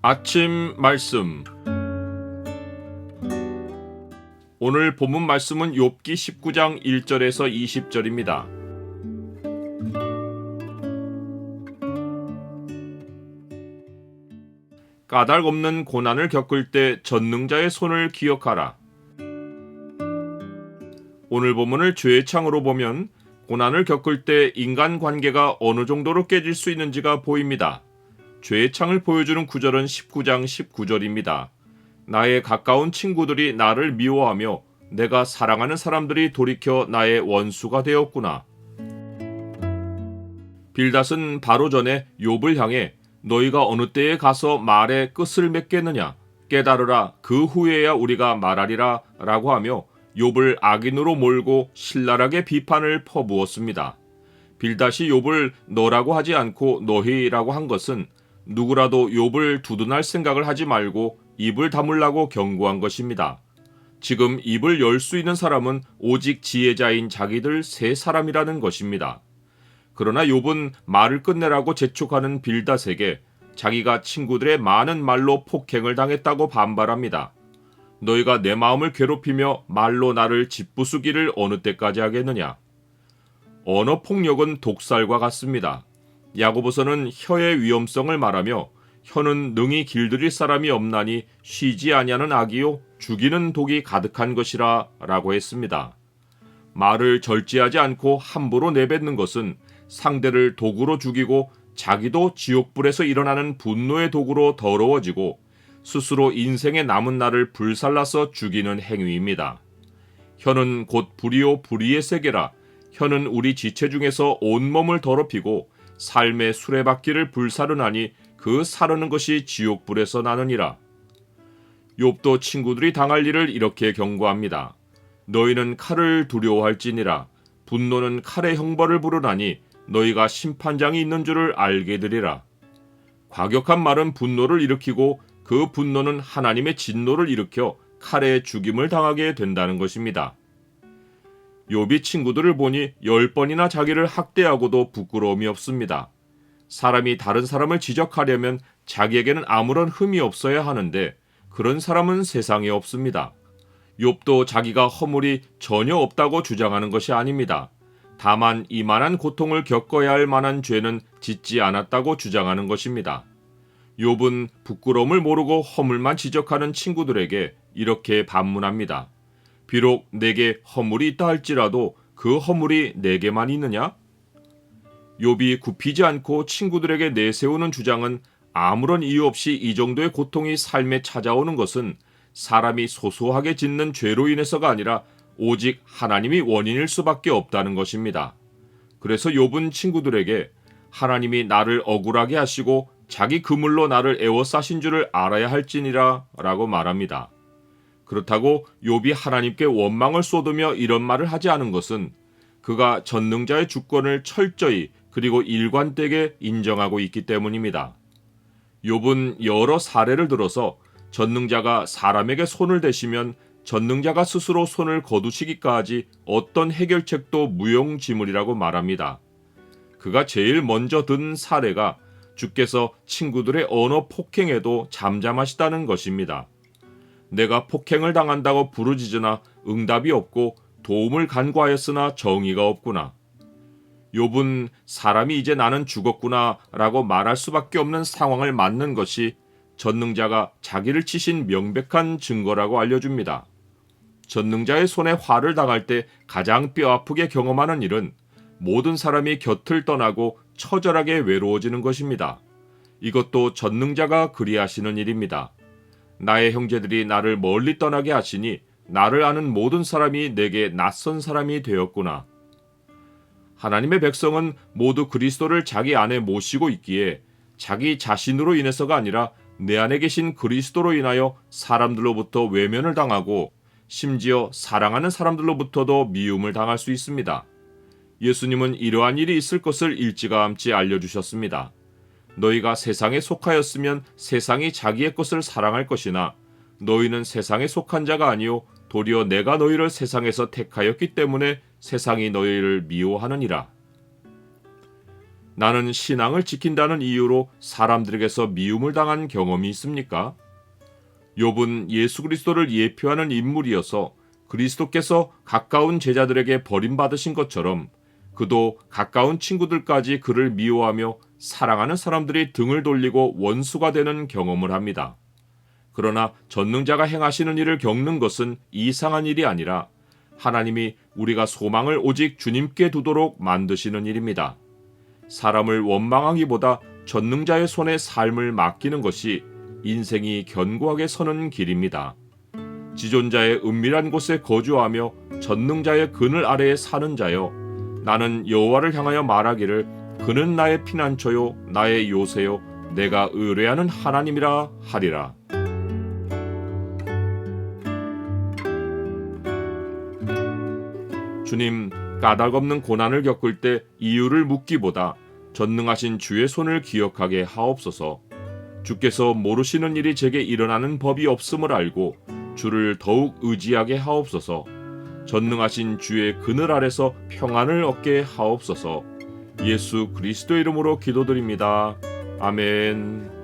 아침 말씀 오늘 본문 말씀은 욥기 19장 1절에서 20절입니다. 까닭 없는 고난을 겪을 때 전능자의 손을 기억하라. 오늘 본문을 죄의 창으로 보면 고난을 겪을 때 인간 관계가 어느 정도로 깨질 수 있는지가 보입니다. 죄의 창을 보여주는 구절은 19장 19절입니다. 나의 가까운 친구들이 나를 미워하며 내가 사랑하는 사람들이 돌이켜 나의 원수가 되었구나. 빌닷은 바로 전에 욥을 향해 너희가 어느 때에 가서 말의 끝을 맺겠느냐 깨달으라 그 후에야 우리가 말하리라 라고 하며 욥을 악인으로 몰고 신랄하게 비판을 퍼부었습니다. 빌닷이 욥을 너라고 하지 않고 너희라고 한 것은 누구라도 욥을 두둔할 생각을 하지 말고 입을 다물라고 경고한 것입니다. 지금 입을 열 수 있는 사람은 오직 지혜자인 자기들 세 사람이라는 것입니다. 그러나 욥은 말을 끝내라고 재촉하는 빌닷에게 자기가 친구들의 많은 말로 폭행을 당했다고 반발합니다. 너희가 내 마음을 괴롭히며 말로 나를 짓부수기를 어느 때까지 하겠느냐? 언어 폭력은 독살과 같습니다. 야고보서는 혀의 위험성을 말하며 혀는 능히 길들일 사람이 없나니 쉬지 아니하는 악이요 죽이는 독이 가득한 것이라라고 했습니다. 말을 절제하지 않고 함부로 내뱉는 것은 상대를 독으로 죽이고 자기도 지옥불에서 일어나는 분노의 독으로 더러워지고 스스로 인생의 남은 날을 불살라서 죽이는 행위입니다. 혀는 곧 불이요 불의의 세계라 혀는 우리 지체 중에서 온몸을 더럽히고 삶의 수레바퀴를 불사르나니 그 사르는 것이 지옥불에서 나느니라. 욥도 친구들이 당할 일을 이렇게 경고합니다. 너희는 칼을 두려워할지니라. 분노는 칼의 형벌을 부르나니 너희가 심판장이 있는 줄을 알게 되리라. 과격한 말은 분노를 일으키고 그 분노는 하나님의 진노를 일으켜 칼에 죽임을 당하게 된다는 것입니다. 욥이 친구들을 보니 열 번이나 자기를 학대하고도 부끄러움이 없습니다. 사람이 다른 사람을 지적하려면 자기에게는 아무런 흠이 없어야 하는데 그런 사람은 세상에 없습니다. 욥도 자기가 허물이 전혀 없다고 주장하는 것이 아닙니다. 다만 이만한 고통을 겪어야 할 만한 죄는 짓지 않았다고 주장하는 것입니다. 욥은 부끄러움을 모르고 허물만 지적하는 친구들에게 이렇게 반문합니다. 비록 내게 허물이 있다 할지라도 그 허물이 내게만 있느냐? 욥이 굽히지 않고 친구들에게 내세우는 주장은 아무런 이유 없이 이 정도의 고통이 삶에 찾아오는 것은 사람이 소소하게 짓는 죄로 인해서가 아니라 오직 하나님이 원인일 수밖에 없다는 것입니다. 그래서 욥은 친구들에게 하나님이 나를 억울하게 하시고 자기 그물로 나를 애워싸신 줄을 알아야 할지니라 라고 말합니다. 그렇다고 욥이 하나님께 원망을 쏟으며 이런 말을 하지 않은 것은 그가 전능자의 주권을 철저히 그리고 일관되게 인정하고 있기 때문입니다. 욥은 여러 사례를 들어서 전능자가 사람에게 손을 대시면 전능자가 스스로 손을 거두시기까지 어떤 해결책도 무용지물이라고 말합니다. 그가 제일 먼저 든 사례가 주께서 친구들의 언어 폭행에도 잠잠하시다는 것입니다. 내가 폭행을 당한다고 부르짖으나 응답이 없고 도움을 간구하였으나 정의가 없구나. 욥은 사람이 이제 나는 죽었구나라고 말할 수밖에 없는 상황을 맞는 것이 전능자가 자기를 치신 명백한 증거라고 알려줍니다. 전능자의 손에 화를 당할 때 가장 뼈아프게 경험하는 일은 모든 사람이 곁을 떠나고 처절하게 외로워지는 것입니다. 이것도 전능자가 그리하시는 일입니다. 나의 형제들이 나를 멀리 떠나게 하시니 나를 아는 모든 사람이 내게 낯선 사람이 되었구나. 하나님의 백성은 모두 그리스도를 자기 안에 모시고 있기에 자기 자신으로 인해서가 아니라 내 안에 계신 그리스도로 인하여 사람들로부터 외면을 당하고 심지어 사랑하는 사람들로부터도 미움을 당할 수 있습니다. 예수님은 이러한 일이 있을 것을 일찌감치 알려주셨습니다. 너희가 세상에 속하였으면 세상이 자기의 것을 사랑할 것이나 너희는 세상에 속한 자가 아니요 도리어 내가 너희를 세상에서 택하였기 때문에 세상이 너희를 미워하느니라. 나는 신앙을 지킨다는 이유로 사람들에게서 미움을 당한 경험이 있습니까? 욥은 예수 그리스도를 예표하는 인물이어서 그리스도께서 가까운 제자들에게 버림받으신 것처럼 그도 가까운 친구들까지 그를 미워하며 사랑하는 사람들이 등을 돌리고 원수가 되는 경험을 합니다. 그러나 전능자가 행하시는 일을 겪는 것은 이상한 일이 아니라 하나님이 우리가 소망을 오직 주님께 두도록 만드시는 일입니다. 사람을 원망하기보다 전능자의 손에 삶을 맡기는 것이 인생이 견고하게 서는 길입니다. 지존자의 은밀한 곳에 거주하며 전능자의 그늘 아래에 사는 자여 나는 여호와를 향하여 말하기를 그는 나의 피난처요 나의 요새요 내가 의뢰하는 하나님이라 하리라. 주님, 까닭 없는 고난을 겪을 때 이유를 묻기보다 전능하신 주의 손을 기억하게 하옵소서. 주께서 모르시는 일이 제게 일어나는 법이 없음을 알고 주를 더욱 의지하게 하옵소서. 전능하신 주의 그늘 아래서 평안을 얻게 하옵소서. 예수 그리스도 이름으로 기도드립니다. 아멘.